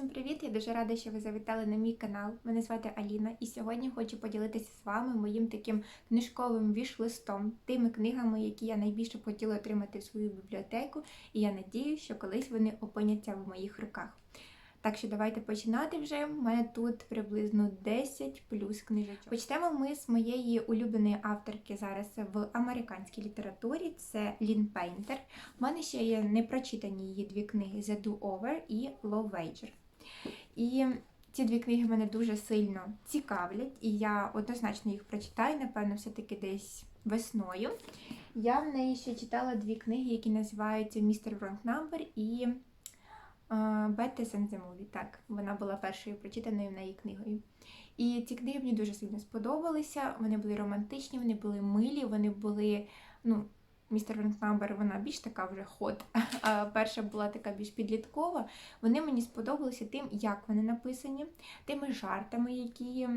всім привіт! Я дуже рада, що ви завітали на мій канал. Мене звати Аліна, і сьогодні хочу поділитися з вами моїм таким книжковим віш-листом, тими книгами, які я найбільше б хотіла отримати в свою бібліотеку, і я надію, що колись вони опиняться в моїх руках. Так що давайте починати вже. У мене тут приблизно 10 плюс книжечок. Почнемо ми з моєї улюбленої авторки зараз в американській літературі. Це Лін Пейнтер. У мене ще є непрочитані її дві книги The Do Over і Low Wager. І ці дві книги мене дуже сильно цікавлять, і я однозначно їх прочитаю, напевно, все-таки десь весною. Я в неї ще читала дві книги, які називаються Містер Wrong Number і Betty and the Movie. Так, вона була першою прочитаною в неї книгою. І ці книги мені дуже сильно сподобалися. Вони були романтичні, вони були милі, вони були, ну, Містер Венкнамбер, вона більш така вже ход, а перша була така більш підліткова. Вони мені сподобалися тим, як вони написані, тими жартами, які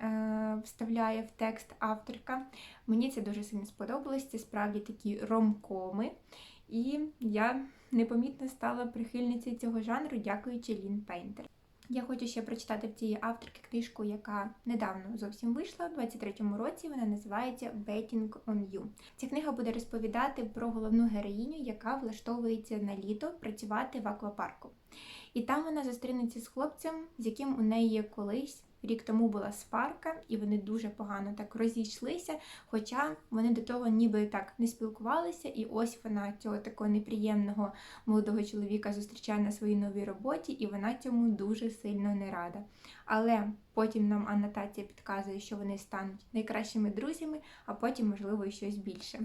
е, вставляє в текст авторка. Мені це дуже сильно сподобалось. Це справді такі ромкоми. І я непомітно стала прихильницею цього жанру, дякуючи Лін Пейнтер. Я хочу ще прочитати в цієї авторки книжку, яка недавно зовсім вийшла, у 23-му році. Вона називається Betting on You. Ця книга буде розповідати про головну героїню, яка влаштовується на літо працювати в аквапарку. І там вона зустрінеться з хлопцем, з яким у неї колись рік тому була сварка, і вони дуже погано так розійшлися. Хоча вони до того ніби так не спілкувалися, і ось вона цього такого неприємного молодого чоловіка зустрічає на своїй новій роботі, і вона цьому дуже сильно не рада. Але потім нам анотація підказує, що вони стануть найкращими друзями, а потім, можливо, і щось більше.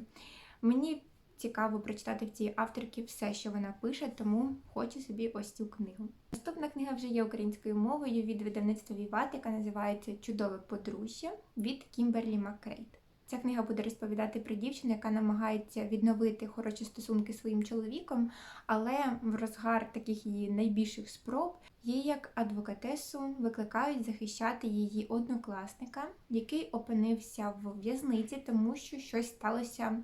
Мені цікаво прочитати в цій авторці все, що вона пише, тому хочу собі ось цю книгу. Наступна книга вже є українською мовою від видавництва Віват, яка називається Чудове подружжя від Кімберлі Маккрейт. Ця книга буде розповідати про дівчину, яка намагається відновити хороші стосунки своїм чоловіком, але в розгар таких її найбільших спроб її як адвокатесу викликають захищати її однокласника, який опинився в в'язниці, тому що щось сталося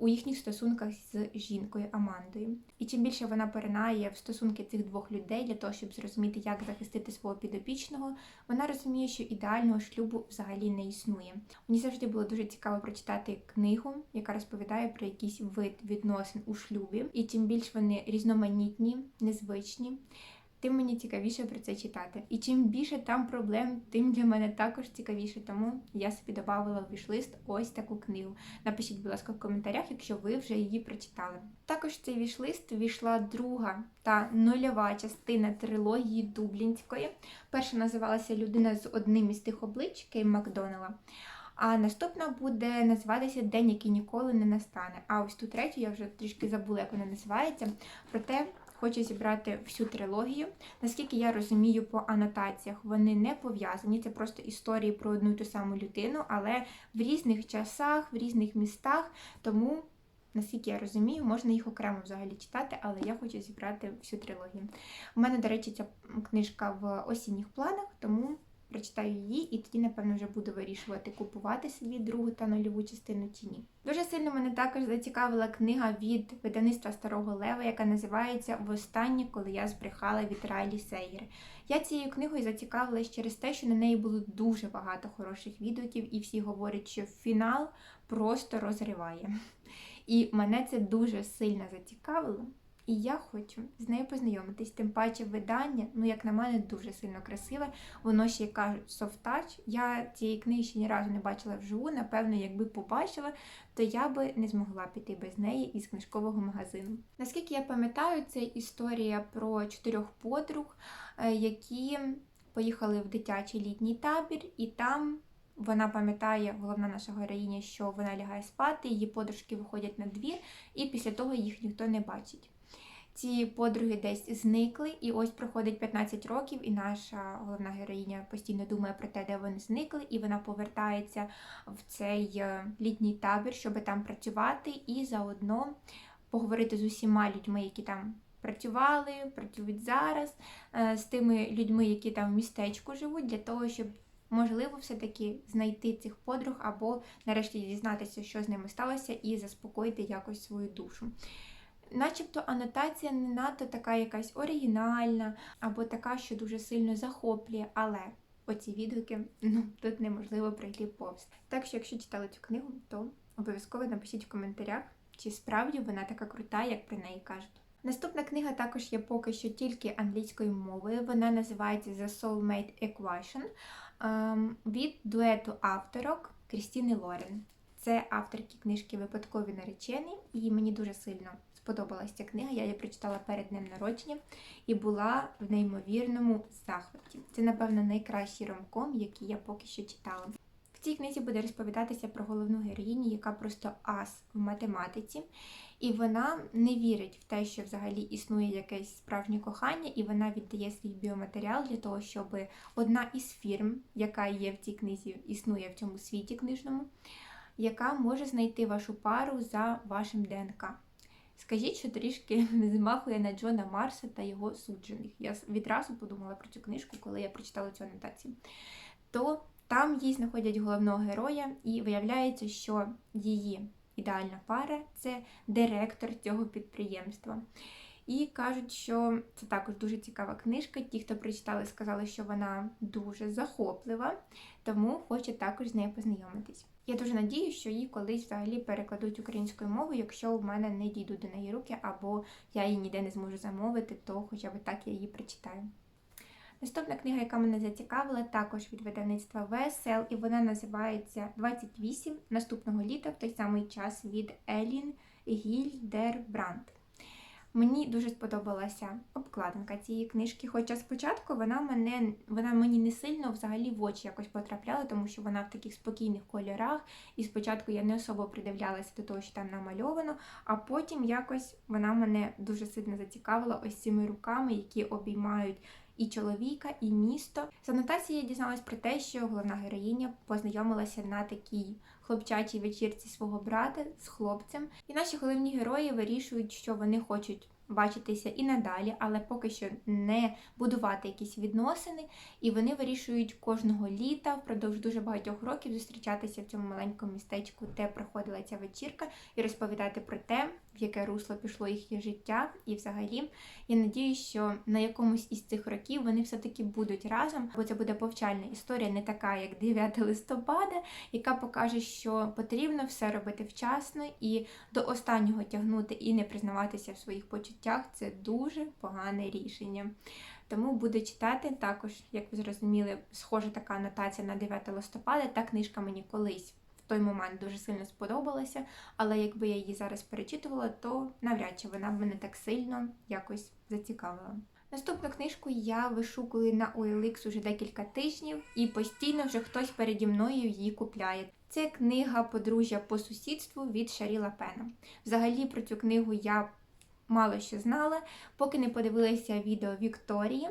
у їхніх стосунках з жінкою Амандою. І чим більше вона перенає в стосунки цих двох людей для того, щоб зрозуміти, як захистити свого підопічного, вона розуміє, що ідеального шлюбу взагалі не існує. Мені завжди було дуже цікаво прочитати книгу, яка розповідає про якийсь вид відносин у шлюбі, і чим більш вони різноманітні, незвичні тим мені цікавіше про це читати. І чим більше там проблем, тим для мене також цікавіше. Тому я собі додавала в вішлист ось таку книгу. Напишіть, будь ласка, в коментарях, якщо ви вже її прочитали. Також в цей вішлист війшла друга та нульова частина трилогії Дублінської. Перша називалася Людина з одним із тих облич Кейм Макдонала. А наступна буде називатися День, який ніколи не настане. А ось ту третю я вже трішки забула, як вона називається. Проте Хочу зібрати всю трилогію. Наскільки я розумію, по анотаціях вони не пов'язані, це просто історії про одну і ту саму людину, але в різних часах, в різних містах. Тому, наскільки я розумію, можна їх окремо взагалі читати, але я хочу зібрати всю трилогію. У мене, до речі, ця книжка в осінніх планах, тому прочитаю її, і тоді, напевно, вже буду вирішувати, купувати собі другу та нульову частину чи ні. Дуже сильно мене також зацікавила книга від видавництва Старого Лева, яка називається Востаннє, коли я збрехала від Райлі Сейєр. Я цією книгою зацікавилась через те, що на неї було дуже багато хороших відгуків, і всі говорять, що фінал просто розриває. І мене це дуже сильно зацікавило. І я хочу з нею познайомитись. Тим паче видання, ну, як на мене, дуже сильно красиве. Воно ще кажуть софтач. Я цієї книги ще ні разу не бачила вживу. Напевно, якби побачила, то я би не змогла піти без неї із книжкового магазину. Наскільки я пам'ятаю, це історія про чотирьох подруг, е, які поїхали в дитячий літній табір, і там. Вона пам'ятає, головна наша героїня, що вона лягає спати, її подружки виходять на двір, і після того їх ніхто не бачить. Ці подруги десь зникли, і ось проходить 15 років, і наша головна героїня постійно думає про те, де вони зникли, і вона повертається в цей е, літній табір, щоб там працювати, і заодно поговорити з усіма людьми, які там працювали, працюють зараз, е, з тими людьми, які там в містечку живуть, для того, щоб. Можливо, все-таки знайти цих подруг або нарешті дізнатися, що з ними сталося, і заспокоїти якось свою душу. Начебто анотація не надто така якась оригінальна або така, що дуже сильно захоплює, але оці відгуки ну тут неможливо пройти повз. Так що, якщо читали цю книгу, то обов'язково напишіть в коментарях, чи справді вона така крута, як про неї кажуть. Наступна книга також є поки що тільки англійською мовою. Вона називається The Soulmate Equation ем, від дуету авторок Крістіни Лорен. Це авторки книжки Випадкові наречені, і мені дуже сильно сподобалася ця книга. Я її прочитала перед днем народження і була в неймовірному захваті. Це, напевно, найкращий ромком, який я поки що читала. В цій книзі буде розповідатися про головну героїню, яка просто ас в математиці, і вона не вірить в те, що взагалі існує якесь справжнє кохання, і вона віддає свій біоматеріал для того, щоб одна із фірм, яка є в цій книзі, існує в цьому світі книжному, яка може знайти вашу пару за вашим ДНК. Скажіть, що трішки не змахує на Джона Марса та його суджених. Я відразу подумала про цю книжку, коли я прочитала цю анотацію. То там їй знаходять головного героя, і виявляється, що її ідеальна пара це директор цього підприємства. І кажуть, що це також дуже цікава книжка. Ті, хто прочитали, сказали, що вона дуже захоплива, тому хочу також з нею познайомитись. Я дуже надію, що її колись взагалі перекладуть українською мовою, якщо в мене не дійдуть до неї руки, або я її ніде не зможу замовити, то хоча б так я її прочитаю. Наступна книга, яка мене зацікавила, також від видавництва ВСЛ, і вона називається 28 наступного літа в той самий час від Елін Гільдербранд. Мені дуже сподобалася обкладинка цієї книжки, хоча спочатку вона мене вона мені не сильно взагалі в очі якось потрапляла, тому що вона в таких спокійних кольорах, і спочатку я не особо придивлялася до того, що там намальовано, а потім якось вона мене дуже сильно зацікавила ось цими руками, які обіймають і чоловіка, і місто. З анотації я дізналась про те, що головна героїня познайомилася на такій хлопчачій вечірці свого брата з хлопцем. І наші головні герої вирішують, що вони хочуть бачитися і надалі, але поки що не будувати якісь відносини. І вони вирішують кожного літа впродовж дуже багатьох років зустрічатися в цьому маленькому містечку, де проходила ця вечірка, і розповідати про те, в яке русло пішло їхнє життя. І взагалі я надію, що на якомусь із цих років вони все-таки будуть разом, бо це буде повчальна історія, не така, як 9 листопада, яка покаже, що потрібно все робити вчасно і до останнього тягнути і не признаватися в своїх почуттях це дуже погане рішення. Тому буду читати також, як ви зрозуміли, схожа така анотація на 9 листопада. Та книжка мені колись той момент дуже сильно сподобалася, але якби я її зараз перечитувала, то навряд чи вона б мене так сильно якось зацікавила. Наступну книжку я вишукую на OLX уже декілька тижнів, і постійно вже хтось переді мною її купляє. Це книга Подружжя по сусідству від Шаріла Пена. Взагалі про цю книгу я мало що знала, поки не подивилася відео Вікторії.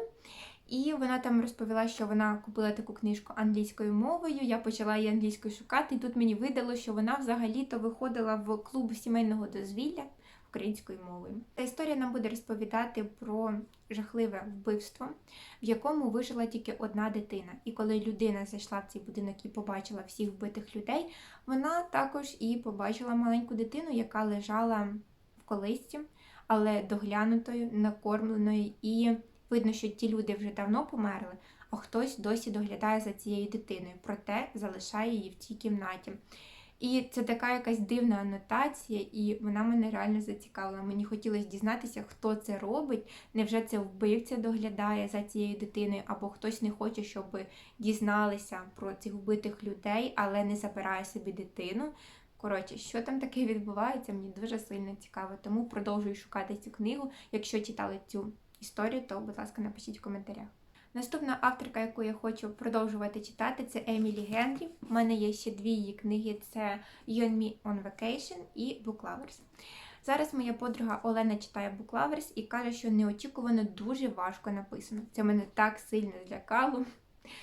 І вона там розповіла, що вона купила таку книжку англійською мовою. Я почала її англійською шукати, і тут мені видало, що вона взагалі-то виходила в клуб сімейного дозвілля українською мовою. Та історія нам буде розповідати про жахливе вбивство, в якому вижила тільки одна дитина. І коли людина зайшла в цей будинок і побачила всіх вбитих людей, вона також і побачила маленьку дитину, яка лежала в колисці, але доглянутою, накормленою, і видно, що ті люди вже давно померли. А хтось досі доглядає за цією дитиною, проте залишає її в цій кімнаті. І це така якась дивна анотація, і вона мене реально зацікавила. Мені хотілося дізнатися, хто це робить. Невже це вбивця доглядає за цією дитиною, або хтось не хоче, щоб дізналися про цих вбитих людей, але не забирає собі дитину. Коротше, що там таке відбувається, мені дуже сильно цікаво. Тому продовжую шукати цю книгу. Якщо читали цю історію, то, будь ласка, напишіть в коментарях. Наступна авторка, яку я хочу продовжувати читати, це Емілі Генрі. У мене є ще дві її книги: це You and Me on Vacation і Book Lovers. Зараз моя подруга Олена читає Book Lovers і каже, що неочікувано дуже важко написано. Це мене так сильно злякало.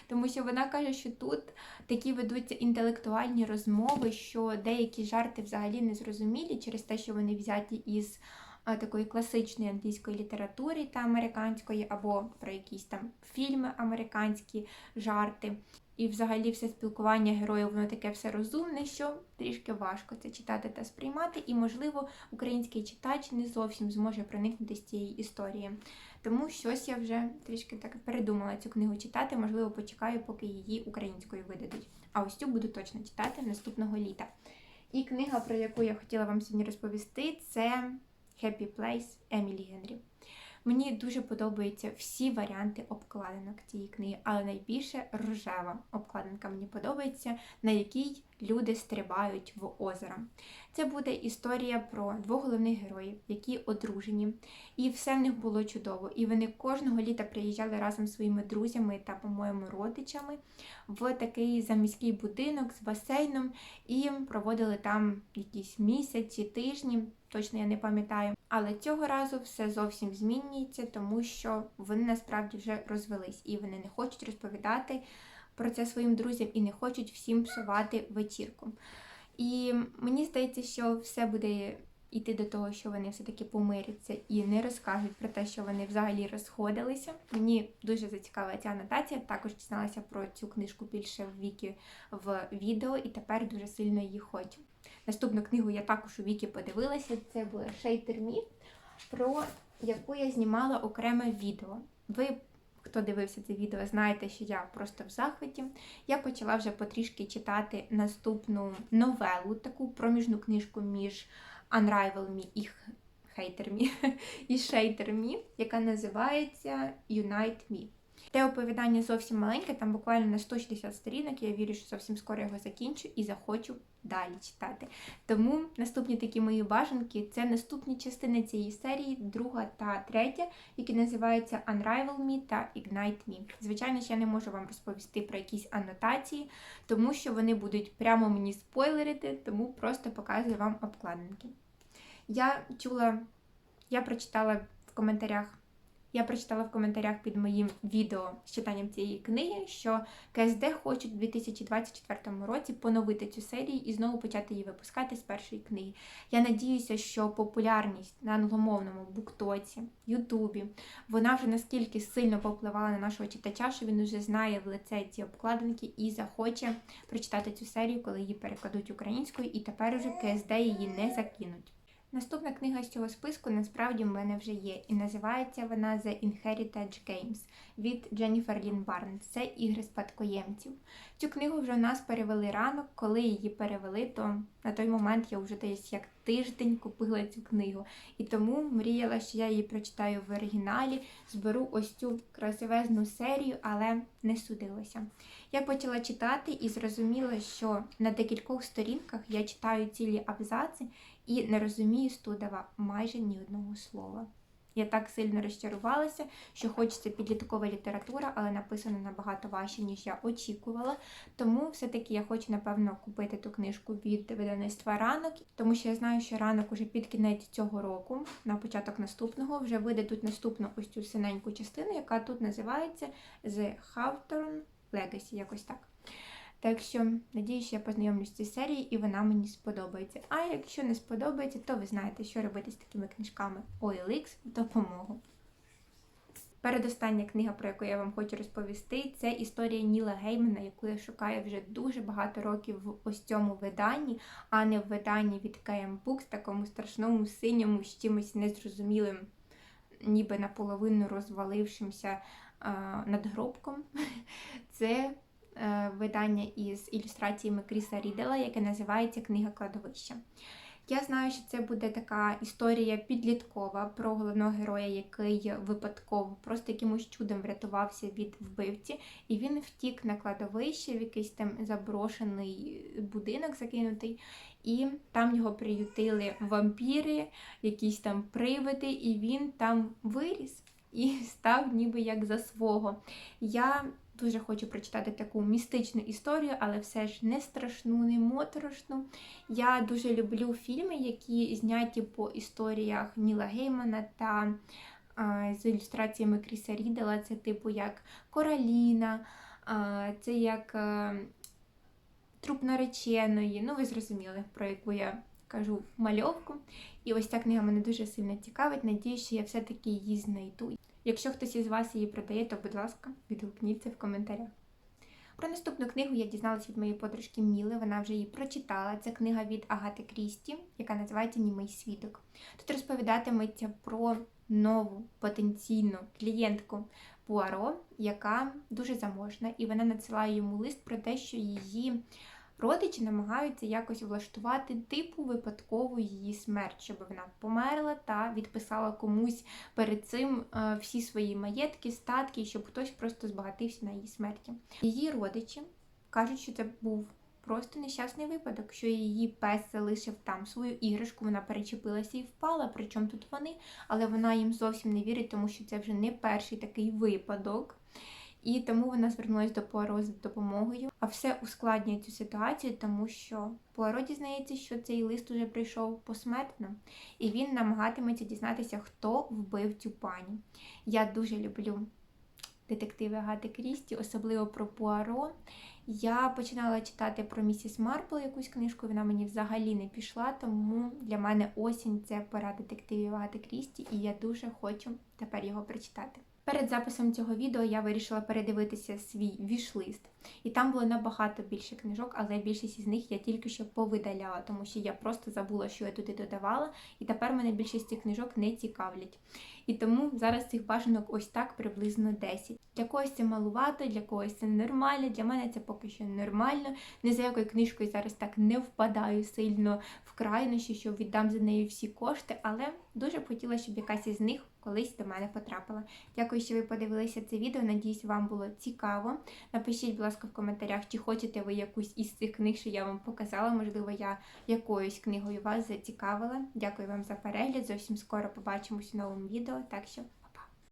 Тому що вона каже, що тут такі ведуться інтелектуальні розмови, що деякі жарти взагалі не зрозумілі через те, що вони взяті із такої класичної англійської літератури та американської, або про якісь там фільми американські жарти. і взагалі все спілкування героїв, воно таке все розумне, що трішки важко це читати та сприймати, і, можливо, український читач не зовсім зможе проникнути з цієї історії. Тому щось я вже трішки так передумала цю книгу читати, можливо, почекаю, поки її українською видадуть. А ось цю буду точно читати наступного літа. І книга, про яку я хотіла вам сьогодні розповісти, це Happy Place Емілі Генрі. Мені дуже подобаються всі варіанти обкладинок цієї книги, але найбільше рожева обкладинка мені подобається, на якій люди стрибають в озеро. Це буде історія про двох головних героїв, які одружені, і все в них було чудово. І вони кожного літа приїжджали разом зі своїми друзями та, по-моєму, родичами в такий заміський будинок з басейном і проводили там якісь місяці, тижні. Точно я не пам'ятаю. Але цього разу все зовсім змінюється, тому що вони насправді вже розвелись і вони не хочуть розповідати про це своїм друзям і не хочуть всім псувати вечірку. І мені здається, що все буде йти до того, що вони все-таки помиряться і не розкажуть про те, що вони взагалі розходилися. Мені дуже зацікавила ця анотація. Також дізналася про цю книжку більше в віки в відео, і тепер дуже сильно її хочу. Наступну книгу я також у віки подивилася. Це була Шейтер Мі, про яку я знімала окреме відео. Ви, хто дивився це відео, знаєте, що я просто в захваті. Я почала вже потрішки читати наступну новелу, таку проміжну книжку між Unrival Me і Me і Me, яка називається Unite Me. Те оповідання зовсім маленьке, там буквально на 160 сторінок. Я вірю, що зовсім скоро його закінчу і захочу далі читати. Тому наступні такі мої бажанки це наступні частини цієї серії, друга та третя, які називаються Unrival Me та Ignite Me. Звичайно я не можу вам розповісти про якісь анотації, тому що вони будуть прямо мені спойлерити, тому просто показую вам обкладинки. Я чула, я прочитала в коментарях. Я прочитала в коментарях під моїм відео з читанням цієї книги, що КСД хочуть у 2024 році поновити цю серію і знову почати її випускати з першої книги. Я надіюся, що популярність на англомовному буктоці, Ютубі, вона вже наскільки сильно попливала на нашого читача, що він вже знає в лице ці обкладинки і захоче прочитати цю серію, коли її перекладуть українською, і тепер уже КСД її не закинуть. Наступна книга з цього списку насправді в мене вже є, і називається вона The Inherited Games від Дженніфер Лін Барнс. Це ігри спадкоємців. Цю книгу вже у нас перевели ранок. Коли її перевели, то на той момент я вже десь як тиждень купила цю книгу. І тому мріяла, що я її прочитаю в оригіналі, зберу ось цю красивезну серію, але не судилося. Я почала читати і зрозуміла, що на декількох сторінках я читаю цілі абзаци і не розумію з Тудова майже ні одного слова. Я так сильно розчарувалася, що хочеться підліткова література, але написана набагато важче, ніж я очікувала. Тому все-таки я хочу, напевно, купити ту книжку від видавництва ранок, тому що я знаю, що ранок уже під кінець цього року, на початок наступного, вже видадуть наступну ось цю синеньку частину, яка тут називається The Hawthorne Legacy, якось так. Так що, надіюсь, я познайомлюсь з цією серією і вона мені сподобається. А якщо не сподобається, то ви знаєте, що робити з такими книжками. OLX в допомогу. Передостання книга, про яку я вам хочу розповісти, це історія Ніла Геймана, яку я шукаю вже дуже багато років в ось цьому виданні, а не в виданні від KM Books, такому страшному синьому, з чимось незрозумілим, ніби наполовину розвалившимся надгробком. Це видання із ілюстраціями Кріса Рідела, яке називається Книга кладовища. Я знаю, що це буде така історія підліткова про головного героя, який випадково просто якимось чудом врятувався від вбивці, і він втік на кладовище в якийсь там заброшений будинок закинутий, і там його приютили вампіри, якісь там привиди, і він там виріс і став ніби як за свого. Я Дуже хочу прочитати таку містичну історію, але все ж не страшну, не моторошну. Я дуже люблю фільми, які зняті по історіях Ніла Геймана та а, з ілюстраціями Кріса Рідела. Це типу як Кораліна, а, це як а, труп нареченої. Ну, ви зрозуміли, про яку я кажу мальовку. І ось ця книга мене дуже сильно цікавить. Надію, що я все-таки її знайду. Якщо хтось із вас її продає, то, будь ласка, відгукніться в коментарях. Про наступну книгу я дізналась від моєї подружки Міли. Вона вже її прочитала. Це книга від Агати Крісті, яка називається Німий свідок. Тут розповідатиметься про нову потенційну клієнтку Пуаро, яка дуже заможна, і вона надсилає йому лист про те, що її родичі намагаються якось влаштувати типу випадкову її смерть, щоб вона померла та відписала комусь перед цим е, всі свої маєтки, статки, щоб хтось просто збагатився на її смерті. Її родичі кажуть, що це був просто нещасний випадок, що її пес залишив там свою іграшку, вона перечепилася і впала. Причому тут вони, але вона їм зовсім не вірить, тому що це вже не перший такий випадок. І тому вона звернулася до Пуаро за допомогою. А все ускладнює цю ситуацію, тому що Пуаро дізнається, що цей лист уже прийшов посмертно, і він намагатиметься дізнатися, хто вбив цю пані. Я дуже люблю детективи Агати Крісті, особливо про Пуаро. Я починала читати про місіс Марпл якусь книжку, вона мені взагалі не пішла, тому для мене осінь це пора детективів Агати Крісті, і я дуже хочу тепер його прочитати. Перед записом цього відео я вирішила передивитися свій вішлист, і там було набагато більше книжок, але більшість із них я тільки що повидаляла, тому що я просто забула, що я туди додавала, і тепер мене більшість цих книжок не цікавлять. І тому зараз цих бажанок ось так приблизно 10. Для когось це малувато, для когось це нормально, для мене це поки що нормально. Не за якою книжкою зараз так не впадаю сильно в крайнощі, що віддам за неї всі кошти, але дуже хотіла, щоб якась із них колись до мене потрапила. Дякую, що ви подивилися це відео. Надіюсь, вам було цікаво. Напишіть, будь ласка, в коментарях, чи хочете ви якусь із цих книг, що я вам показала. Можливо, я якоюсь книгою вас зацікавила. Дякую вам за перегляд. Зовсім скоро побачимось у новому відео. Так що